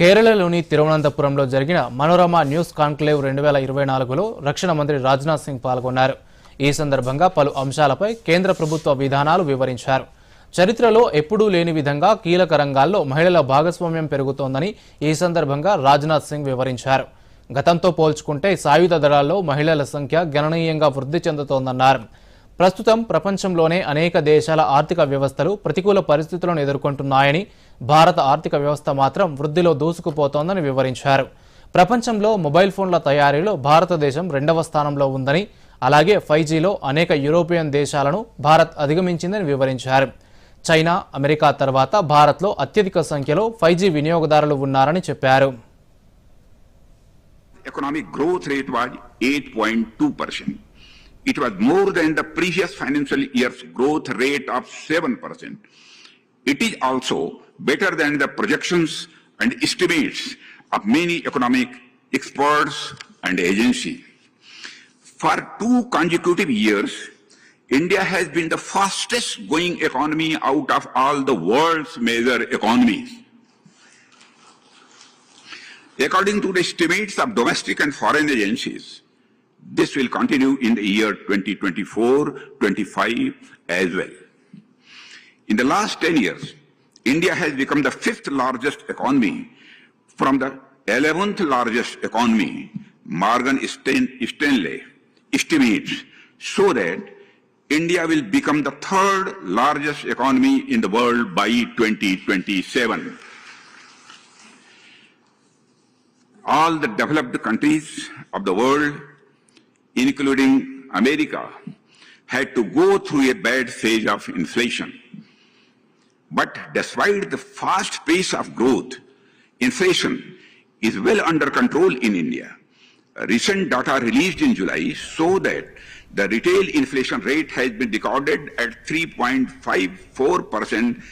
కేరళలోని తిరువనంతపురంలో జరిగిన Manorama news conclave రెండు వేల ఇరవై నాలుగులో రక్షణ మంత్రి రాజ్నాథ్ సింగ్ పాల్గొన్నారు. ఈ సందర్భంగా పలు అంశాలపై కేంద్ర ప్రభుత్వ విధానాలు వివరించారు. చరిత్రలో ఎప్పుడూ లేని విధంగా కీలక రంగాల్లో మహిళల భాగస్వామ్యం పెరుగుతోందని ఈ సందర్భంగా రాజ్నాథ్ సింగ్ వివరించారు. గతంతో పోల్చుకుంటే సాయుధ దళాల్లో మహిళల సంఖ్య గణనీయంగా వృద్ధి చెందుతోందన్నారు. ప్రస్తుతం ప్రపంచంలోనే అనేక దేశాల ఆర్థిక వ్యవస్థలు ప్రతికూల పరిస్థితులను ఎదుర్కొంటున్నాయని భారత ఆర్థిక వ్యవస్థ మాత్రం వృద్ధిలో దూసుకుపోతోందని వివరించారు. ప్రపంచంలో మొబైల్ ఫోన్ల తయారీలో భారతదేశం రెండవ స్థానంలో ఉందని అలాగే ఫైవ్ జీలో అనేక యూరోపియన్ దేశాలను భారత్ అధిగమించిందని వివరించారు. చైనా అమెరికా తర్వాత భారత్లో అత్యధిక సంఖ్యలో ఫైవ్ జీ వినియోగదారులు ఉన్నారని చెప్పారు. Economic growth rate was 8.2%. It was more than the previous financial year's growth rate of 7%. It is also better than the projections and estimates of many economic experts and agencies. For two consecutive years, India has been the fastest growing economy out of all the world's major economies. According to the estimates of domestic and foreign agencies, this will continue in the year 2024-25 as well. In the last 10 years, India has become the fifth largest economy from the 11th largest economy. Morgan Stan- Stanley estimates so that India will become the third largest economy in the world by 2027. all the developed countries of the world, including America, had to go through a bad phase of inflation. But despite the fast pace of growth, inflation is well under control in India. Recent data released in July show that the retail inflation rate has been recorded at 3.54%